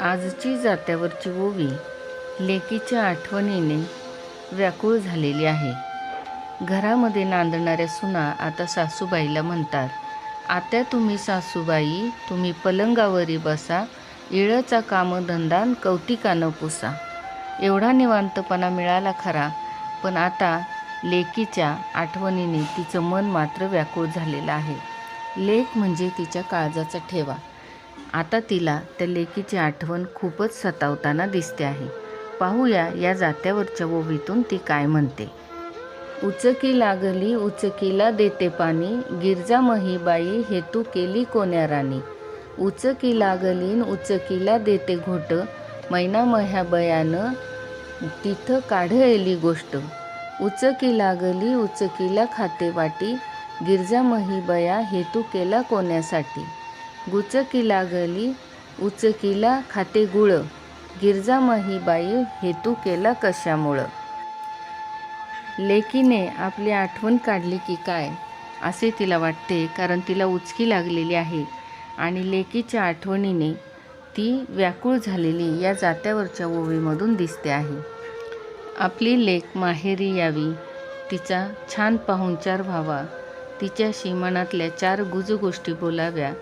आजची जात्यावरची ओवी लेकीच्या आठवणीने व्याकुळ झालेली आहे. घरामध्ये नांदणाऱ्या सुना आता सासूबाईला म्हणतात आत्या तुम्ही सासूबाई तुम्ही पलंगावरी बसा इळचा कामधंदा कौतिकानं पुसा. एवढा निवांतपणा मिळाला खरा पण आता लेकीच्या आठवणीने तिचं मन मात्र व्याकुळ झालेलं आहे. लेक म्हणजे तिच्या काळजाचा ठेवा. आता तिला त्या लेकीची आठवण खूपच सतावताना दिसते आहे. पाहूया या जात्यावरच्या ओवीतून ती काय म्हणते. उचकी लागली उचकीला देते पाणी. गिरजा महीबाई हेतू केली कोण्या राणी? उचकी लागलीन उचकीला देते घोट. मैना मह्या बयानं तिथं काढलेली गोष्ट. उचकी लागली उचकीला खाते वाटी. गिरजा महीबया हेतू केला कोण्यासाठी? गुचकी लागली उचकीला खाते गुळ. गिरजामाही बाई हेतू केला कशामुळं? लेकीने आपली आठवण काढली की काय? असे तिला वाटते कारण तिला उचकी लागलेली आहे. आणि लेकीच्या आठवणीने ती व्याकुळ झालेली या जात्यावरच्या ओवीमधून दिसते आहे. आपली लेक माहेरी यावी तिचा छान पाहुणचार व्हावा तिच्याशी मनातल्या चार गुज गोष्टी बोलाव्या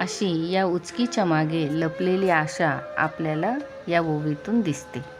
अशी या उचकीच्या मागे लपलेली आशा आपल्याला या ओवीतून दिसते.